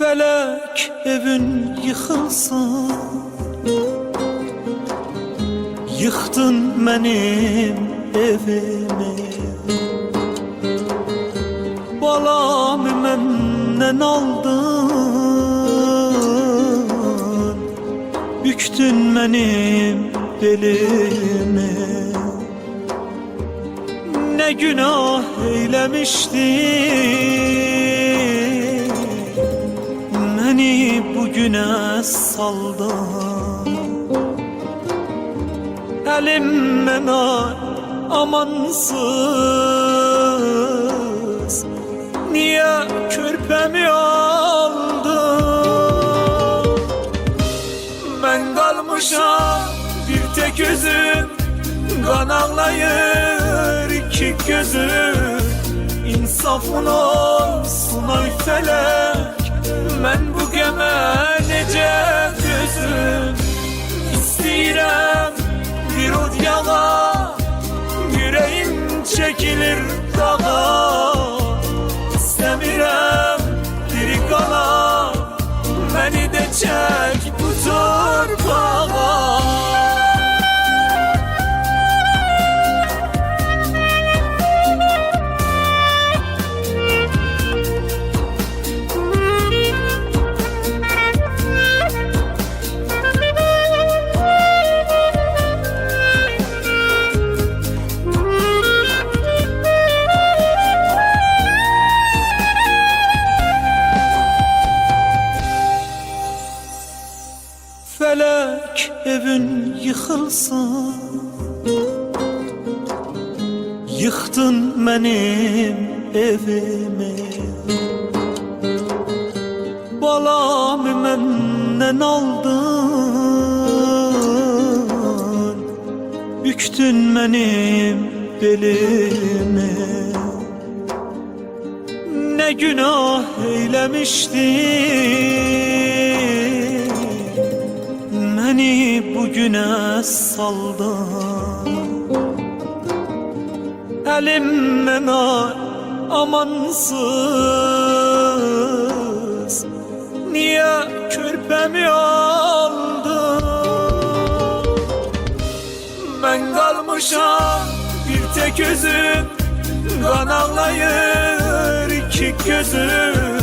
Felek evin yıkılsın Yıktın benim evimi. Balamı menden aldın Büktün benim belimi Ne günah eylemiştim Beni bugüne saldın Elimden ay amansız. Niye körpemi aldın? Ben kalmışam bir tek özüm Kan ağlayır iki gözüm. İnsafın olsun ay felek. Ben go go. Evin yıkılsın Yıktın benim evimi Balamı menden aldın Büktün benim belimi Ne günah eylemiştim Beni bugüne saldın Elimden ay amansız. Niye körpemi aldın? Ben kalmışam bir tek özüm Kan ağlayır iki gözüm